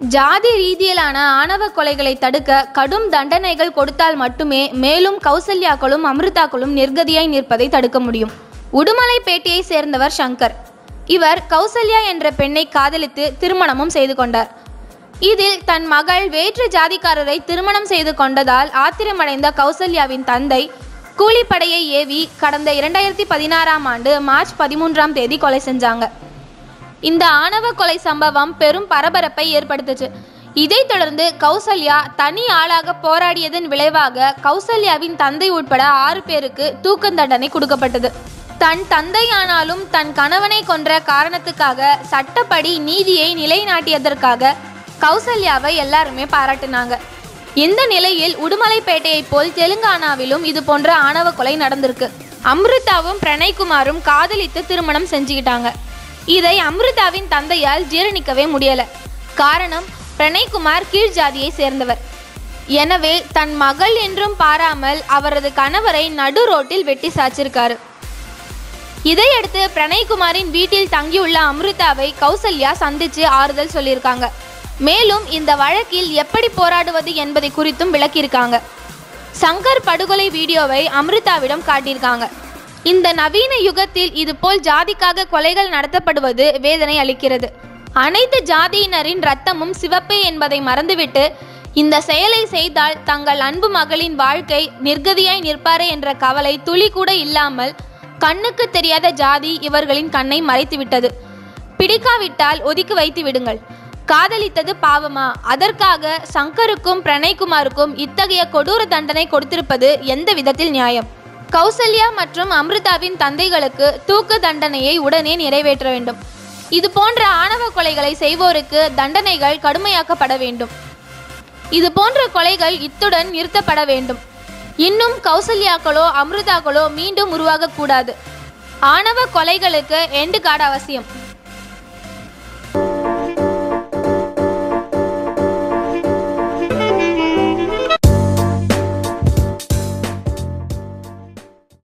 ஜாதி ரீதியிலான ஆணவ கொலைகளை தடுக்க கடும் தண்டனைகள் கொடுத்தால் மட்டுமே மேலும் கௌசல்யாக்களும் அமிர்தாக்களும் நிர்கதியாய் நிற்பதை தடுக்க முடியும். உடுமலைப்பேட்டையை சேர்ந்தவர் சங்கர். இவர் கௌசல்யா என்ற பெண்ணை காதலித்து திருமணமும் செய்து கொண்டார். இதில் தன் மகள் வேற்று ஜாதிக்காரரை திருமணம் செய்து கொண்டதால் ஆத்திரமடைந்த கௌசல்யாவின் தந்தை கூலிப்படையை ஏவி கடந்த இரண்டாயிரத்தி பதினாறாம் ஆண்டு மார்ச் பதிமூன்றாம் தேதி கொலை செஞ்சாங்க. இந்த ஆணவ கொலை சம்பவம் பெரும் பரபரப்பை ஏற்படுத்துச்சு. இதைத் தொடர்ந்து கௌசல்யா தனி ஆளாக போராடியதன் விளைவாக கௌசல்யாவின் தந்தை உட்பட ஆறு பேருக்கு தூக்கு தண்டனை கொடுக்கப்பட்டது. தன் தந்தையானாலும் தன் கணவனை கொன்ற காரணத்துக்காக சட்டப்படி நீதியை நிலைநாட்டியதற்காக கௌசல்யாவை எல்லாருமே பாராட்டினாங்க. இந்த நிலையில் உடுமலைப்பேட்டையைப் போல் தெலுங்கானாவிலும் இது போன்ற ஆணவ கொலை நடந்திருக்கு. அம்ருதாவும் பிரணய்குமாரும் காதலித்து திருமணம் செஞ்சுக்கிட்டாங்க. இதை அம்ருதாவின் தந்தையால் ஜீரணிக்கவே முடியல. காரணம் பிரணய்குமார் கீழ் ஜாதியை சேர்ந்தவர். எனவே தன் மகள் என்றும் பாராமல் அவரது கணவரை நடு ரோட்டில் வெட்டி சாச்சிருக்காரு இதையடுத்து பிரணய்குமாரின் வீட்டில் தங்கியுள்ள அம்ருதாவை கௌசல்யா சந்திச்சு ஆறுதல் சொல்லியிருக்காங்க. மேலும் இந்த வழக்கில் எப்படி போராடுவது என்பதை குறித்தும் விளக்கியிருக்காங்க. சங்கர் படுகொலை வீடியோவை அம்ருதாவிடம் காட்டியிருக்காங்க. இந்த நவீன யுகத்தில் இதுபோல் ஜாதிக்காக கொலைகள் நடத்தப்படுவது வேதனை அளிக்கிறது. அனைத்து ஜாதியினரின் ரத்தமும் சிவப்பே என்பதை மறந்துவிட்டு இந்த செயலை செய்தால் தங்கள் அன்பு மகளின் வாழ்க்கை நிர்கதியாய் நிற்பாரே என்ற கவலை துளி கூட இல்லாமல் கண்ணுக்கு தெரியாத ஜாதி இவர்களின் கண்ணை மறைத்துவிட்டது. பிடிக்காவிட்டால் ஒதுக்கி வைத்து விடுங்கள். காதலித்தது பாவமா? அதற்காக சங்கருக்கும் பிரணய்குமாருக்கும் இத்தகைய கொடூர தண்டனை கொடுத்திருப்பது எந்த விதத்தில் நியாயம்? கௌசல்யா மற்றும் அம்ருதாவின் தந்தைகளுக்கு தூக்கு தண்டனையை உடனே நிறைவேற்ற வேண்டும். இது போன்ற ஆணவ கொலைகளை செய்வோருக்கு தண்டனைகள் கடுமையாக்கப்பட வேண்டும். இது போன்ற கொலைகள் இத்துடன் நிறுத்தப்பட வேண்டும். இன்னும் கௌசல்யாக்களோ அம்ருதாக்களோ மீண்டும் உருவாகக்கூடாது. ஆணவ கொலைகளுக்கு எண்டு கார்டு அவசியம்.